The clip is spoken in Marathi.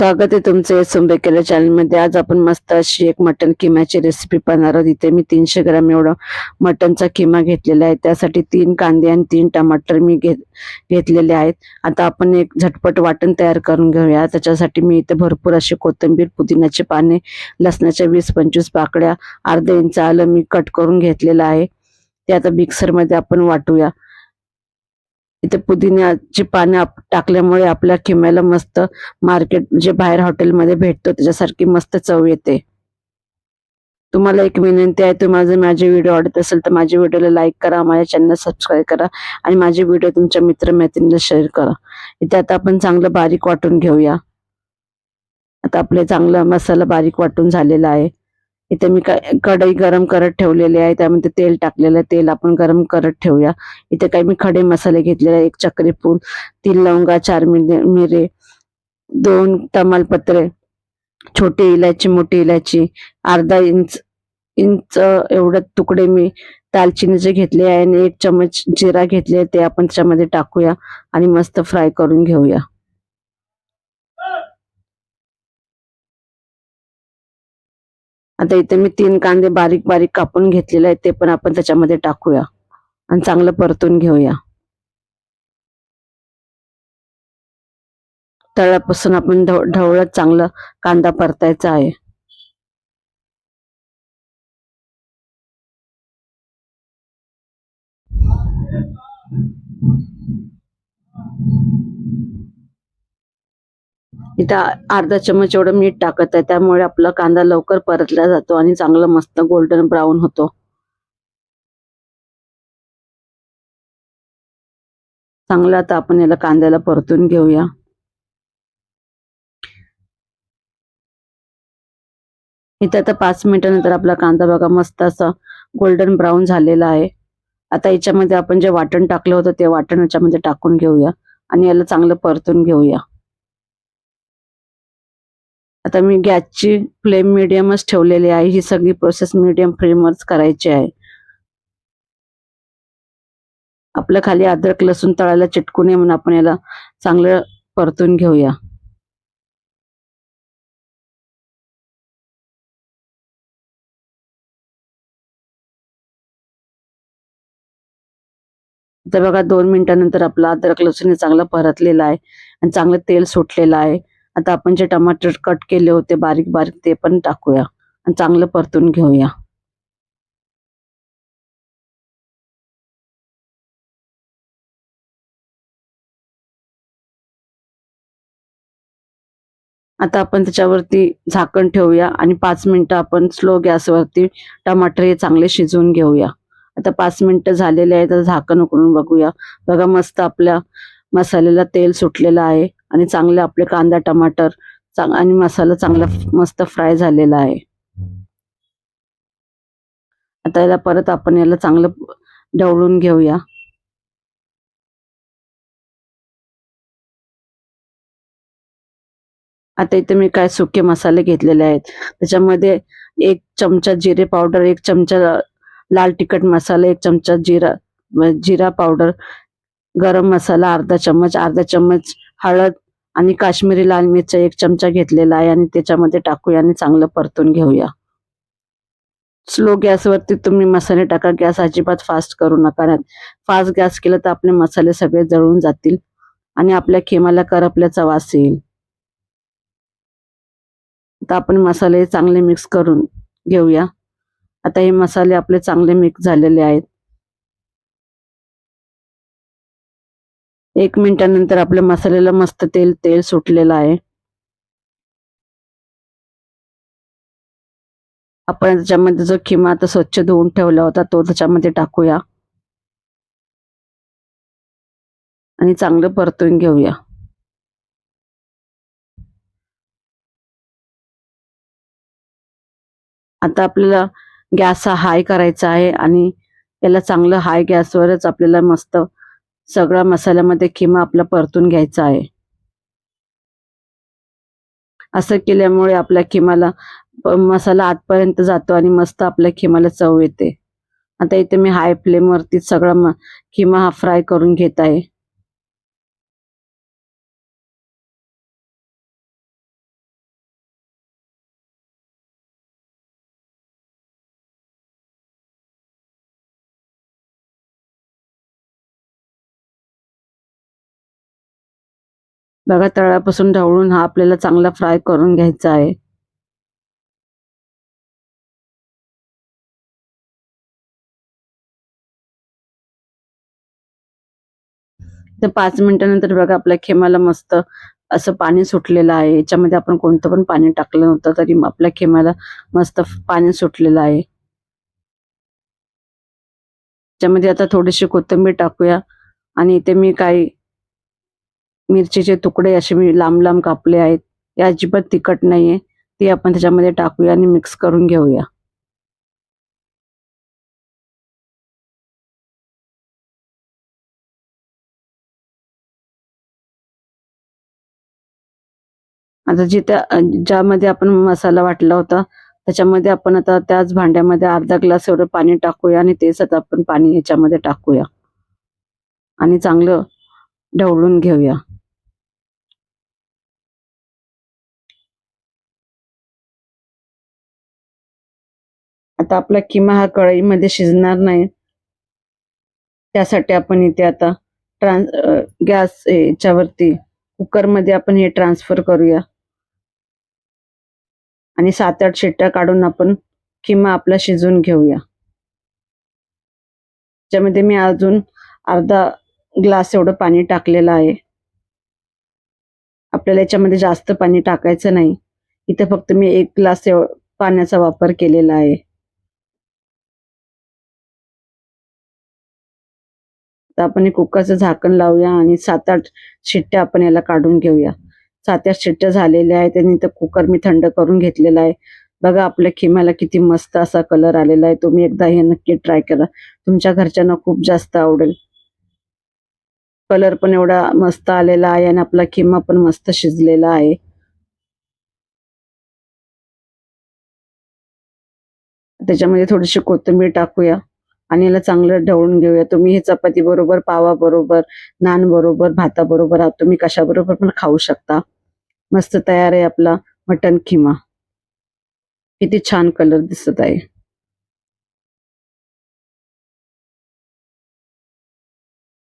स्वागत आहे तुमचं सुंबेकेला चॅनलमध्ये आज आपण मस्त अशी एक मटन किम्याची रेसिपी पाहणार आहोत. इथे मी तीनशे ग्राम एवढं मटनचा किमा घेतलेला आहे. त्यासाठी तीन कांदे आणि तीन टमाटर मी घेत घेतलेले आहेत. आता आपण एक झटपट वाटण तयार करून घेऊया. त्याच्यासाठी मी इथे भरपूर अशी कोथिंबीर पुदिन्याचे पाने लसणाच्या वीस पंचवीस पाकड्या अर्धा इंच आलं मी कट करून घेतलेलं आहे. ते आता मिक्सरमध्ये आपण वाटूया. इथे पुदिन्याची पाने टाकल्यामुळे आपल्या किम्याला मस्त मार्केट जे बाहेर हॉटेलमध्ये भेटतो. त्याच्यासारखी मस्त चव येते. तुम्हाला एक विनंती आहे तुम्हाला जर माझे व्हिडिओ आवडत असेल तर माझ्या व्हिडिओला लाईक करा माझ्या चॅनल सबस्क्राईब करा आणि माझे व्हिडिओ तुमच्या मित्रमैत्रिणीला शेअर करा. इथे आता आपण चांगलं बारीक वाटून घेऊया. आता आपले चांगला मसाला बारीक वाटून झालेला आहे. इथे मी काय कढई गरम करत ठेवलेली आहे. त्यामध्ये तेल टाकलेलं आहे. तेल आपण गरम करत ठेवूया. इथे काही मी खडे मसाले घेतलेले एक चक्री फूल तीन लवंगा चार मिरे मिरे दोन तमालपत्रे छोटी इलायची मोठी इलायची अर्धा इंच इंच एवढे तुकडे मी दालचिनीचे घेतले आहे आणि एक चमच जिरा घेतले ते आपण त्याच्यामध्ये टाकूया आणि मस्त फ्राय करून घेऊया. आता इथे मी तीन कांदे बारीक बारीक कापून घेतलेले आहेत ते पण आपण त्याच्यामध्ये टाकूया. आणि चांगलं परतून घेऊया. तळापासून आपण ढवळत चांगलं कांदा परतायचा आहे. इथं अर्धा चमच एवढं मीठ टाकत आहे. त्यामुळे आपला कांदा लवकर परतला जातो आणि चांगला मस्त गोल्डन ब्राऊन होतो. चांगलं आता आपण याला कांद्याला परतून घेऊया. इथं आता पाच मिनिटानंतर आपला कांदा बघा मस्त असा गोल्डन ब्राऊन झालेला आहे. आता याच्यामध्ये आपण जे वाटण टाकलं होतं ते वाटण याच्यामध्ये टाकून घेऊया आणि याला चांगलं परतून घेऊया. आता मी गॅसची फ्लेम मिडियमच ठेवलेली आहे. ही सगळी प्रोसेस मिडियम फ्लेमवरच करायची आहे. आपलं खाली अद्रक लसूण तळायला चिटकू नये म्हणून आपण याला चांगलं परतून घेऊया. तर बघा दोन मिनिटानंतर आपला अद्रक लसूण हे चांगलं आहे. आणि चांगलं तेल सुटलेलं आहे. आता आपण जे टमाटर कट केले होते बारीक बारीक ते पण टाकूया. आणि चांगलं परतून घेऊया. आता आपण त्याच्यावरती झाकण ठेवूया आणि पाच मिनटं आपण स्लो गॅसवरती टमाटर हे चांगले शिजवून घेऊया. आता पाच मिनिटं झालेले आहे तर झाकण उकळून बघूया. बघा मस्त आपल्या मसाल्याला तेल सुटलेलं आहे. आणि चांगले आपले कांदा टमाटर चांग- आणि मसाला चांगला मस्त फ्राय झालेला आहे. आता याला परत आपण याला चांगलं ढवळून घेऊया. आता इथे मी काय सुके मसाले घेतलेले आहेत. त्याच्यामध्ये एक चमचा जिरे पावडर एक चमचा लाल तिखट मसाला एक चमचा जिरा जिरा पावडर गरम मसाला अर्धा चम्मच अर्धा चम्मच हळद आणि काश्मीरी लाल मिरच्या एक चमचा घेतलेला आहे आणि त्याच्यामध्ये टाकूया आणि चांगलं परतून घेऊया. स्लो गॅसवरती तुम्ही मसाले टाका. गॅस अजिबात फास्ट करू नका. फास्ट गॅस केलं तर आपले मसाले सगळे जळून जातील आणि आपल्या खेमाला करपल्याचा वास येईल. आता आपण मसाले चांगले मिक्स करून घेऊया. आता हे मसाले आपले चांगले मिक्स झालेले आहेत. एक मिनिटानंतर आपल्या मसाल्याला मस्त तेल तेल सुटलेलं आहे. आपण त्याच्यामध्ये जो खिमा आता स्वच्छ धुवून ठेवला होता तो त्याच्यामध्ये टाकूया. आणि चांगलं परतून घेऊया. आता आपल्याला गॅस हा हाय करायचा आहे आणि याला चांगलं हाय गॅसवरच आपल्याला मस्त सगळा मसाल्यामध्ये खिमा आपला परतून घ्यायचा आहे. असं केल्यामुळे आपल्या खिमाला मसाला आतपर्यंत जातो आणि मस्त आपल्या खिमाला चव येते. आता इथे मी हाय फ्लेम वरती सगळा म- खिमा हा फ्राय करून घेत आहे. बघा तळापासून ढवळून हा आपल्याला चांगला फ्राय करून घ्यायचा आहे. तर पाच मिनिटानंतर बघा आपल्या खेमाला मस्त असं पाणी सुटलेलं आहे. याच्यामध्ये आपण कोणतं पण पाणी टाकलं नव्हतं तरी आपल्या खेमाला मस्त पाणी सुटलेलं आहे. त्याच्यामध्ये आता थोडीशी कोथिंबीर टाकूया. आणि इथे मी काही मिरचीचे तुकडे असे मी लांब लांब कापले आहेत. हे अजिबात तिखट नाहीये. ते आपण त्याच्यामध्ये टाकूया आणि मिक्स करून घेऊया. आता जिथे ज्यामध्ये आपण मसाला वाटला होता त्याच्यामध्ये आपण आता त्याच भांड्यामध्ये अर्धा ग्लास एवढं पाणी टाकूया आणि तेच आता आपण पाणी ह्याच्यामध्ये टाकूया. आणि चांगलं ढवळून घेऊया. आता आपला किमा हा कढईमध्ये शिजणार नाही. त्यासाठी आपण इथे आता ट्रान्स गॅस याच्यावरती कुकरमध्ये आपण हे ट्रान्सफर करूया. आणि सात आठ शिट्ट्या काढून आपण किमा आपला शिजवून घेऊया. त्याच्यामध्ये मी अजून अर्धा ग्लास एवढं पाणी टाकलेलं आहे. आपल्याला याच्यामध्ये जास्त पाणी टाकायचं नाही. इथे फक्त मी एक ग्लास पाण्याचा वापर केलेला आहे. तर आपण हे कुकरचं झाकण लावूया आणि सात आठ शिट्ट्या आपण याला काढून घेऊया. सात आठ शिट्ट्या झालेल्या आहेत आणि तर कुकर मी थंड करून घेतलेला आहे. बघा आपल्या खिम्याला किती मस्त असा कलर आलेला आहे. तुम्ही एकदा हे नक्की ट्राय करा. तुमच्या घरच्यांना खूप जास्त आवडेल. कलर पण एवढा मस्त आलेला आहे आणि आपला खिमा पण मस्त शिजलेला आहे. त्याच्यामध्ये थोडीशी कोथिंबीर टाकूया. आणि याला चांगलं ढवळून घेऊया. तुम्ही हे चपाती बरोबर पावा बरोबर नान बरोबर भाता बरोबर तुम्ही कशा बरोबर पण खाऊ शकता. मस्त तयार आहे आपला मटन खिमा. किती छान कलर दिसत आहे.